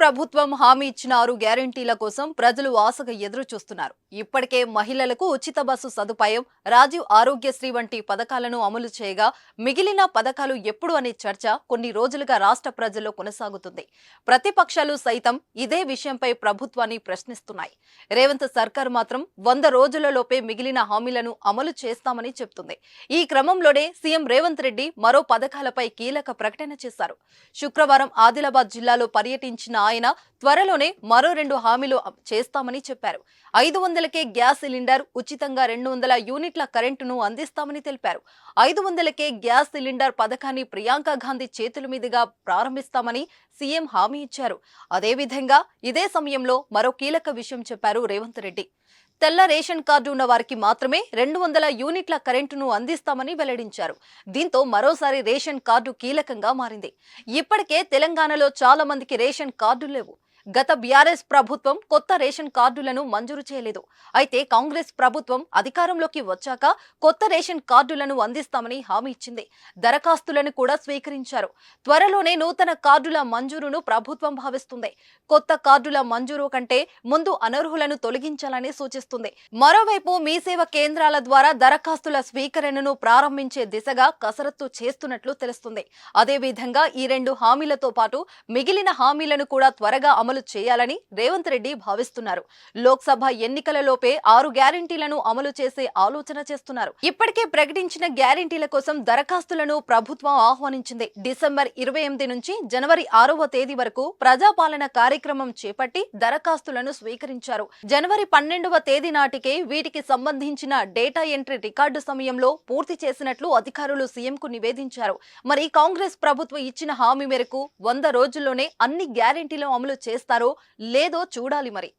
ప్రభుత్వం హామీ ఇచ్చిన ఆరు గ్యారంటీల కోసం ప్రజలు ఆశగా ఎదురు చూస్తున్నారు ఇప్పటికే మహిళలకు ఉచిత బస్సు సదుపాయం రాజీవ్ ఆరోగ్యశ్రీ వంటి పథకాలను అమలు చేయగా మిగిలిన పథకాలు ఎప్పుడు అనే చర్చ కొన్ని రోజులుగా రాష్ట్ర ప్రజల్లో కొనసాగుతుంది. ప్రతిపక్షాలు సైతం ఇదే విషయంపై ప్రభుత్వాన్ని ప్రశ్నిస్తున్నాయి. రేవంత్ సర్కార్ మాత్రం వంద రోజులలోపే మిగిలిన హామీలను అమలు చేస్తామని చెప్తుంది. ఈ క్రమంలోనే సీఎం రేవంత్ రెడ్డి మరో పథకాలపై కీలక ప్రకటన చేశారు. శుక్రవారం ఆదిలాబాద్ జిల్లాలో పర్యటించిన ఆయన త్వరలోనే మరో రెండు హామీలు చేస్తామని చెప్పారు. ఐదు వందలకే గ్యాస్ సిలిండర్ ఉచితంగా రెండు వందల యూనిట్ల కరెంటును అందిస్తామని తెలిపారు. ఐదు వందలకే గ్యాస్ సిలిండర్ పథకాన్ని ప్రియాంక గాంధీ చేతుల మీదుగా ప్రారంభిస్తామని సీఎం హామీ ఇచ్చారు. అదేవిధంగా ఇదే సమయంలో మరో కీలక విషయం చెప్పారు రేవంత్ రెడ్డి. తెల్ల రేషన్ కార్డు ఉన్న వారికి మాత్రమే రెండు వందల యూనిట్ల కరెంటును అందిస్తామని వెల్లడించారు. దీంతో మరోసారి రేషన్ కార్డు కీలకంగా మారింది. ఇప్పటికే తెలంగాణలో చాలా మందికి రేషన్ కార్డు కార్డులు లేవు గత బీఆర్ఎస్ ప్రభుత్వం కొత్త రేషన్ కార్డులను మంజూరు చేయలేదు. అయితే కాంగ్రెస్ ప్రభుత్వం అధికారంలోకి వచ్చాక కొత్త రేషన్ కార్డులను అందిస్తామని హామీ ఇచ్చింది. దరఖాస్తులను కూడా స్వీకరించారు. త్వరలోనే నూతన కార్డుల మంజూరును ప్రభుత్వం భావిస్తుంది. కొత్త కార్డుల మంజూరు కంటే ముందు అనర్హులను తొలగించాలని సూచిస్తుంది. మరోవైపు మీ సేవ కేంద్రాల ద్వారా దరఖాస్తుల స్వీకరణను ప్రారంభించే దిశగా కసరత్తు చేస్తున్నట్లు తెలుస్తుంది. అదేవిధంగా ఈ రెండు హామీలతో పాటు మిగిలిన హామీలను కూడా త్వరగా అమలు చేయాలని రేవంత్ రెడ్డి భావిస్తున్నారు. లోక్సభ ఎన్నికలలోపే ఆరు గ్యారంటీలను అమలు చేసే ఆలోచన చేస్తున్నారు. ఇప్పటికే ప్రకటించిన గ్యారంటీల కోసం దరఖాస్తులను ప్రభుత్వం ఆహ్వానించింది. డిసెంబర్ ఇరవై ఎనిమిది నుంచి జనవరి ఆరవ తేదీ వరకు ప్రజాపాలన కార్యక్రమం చేపట్టి దరఖాస్తులను స్వీకరించారు. జనవరి పన్నెండవ తేదీ నాటికే వీటికి సంబంధించిన డేటా ఎంట్రీ రికార్డు సమయంలో పూర్తి చేసినట్లు అధికారులు సీఎంకు నివేదించారు. మరి కాంగ్రెస్ ప్రభుత్వం ఇచ్చిన హామీ మేరకు వంద రోజుల్లోనే అన్ని గ్యారెంటీలు అమలు చేస్తారు చేస్తారో లేదో చూడాలి మరి.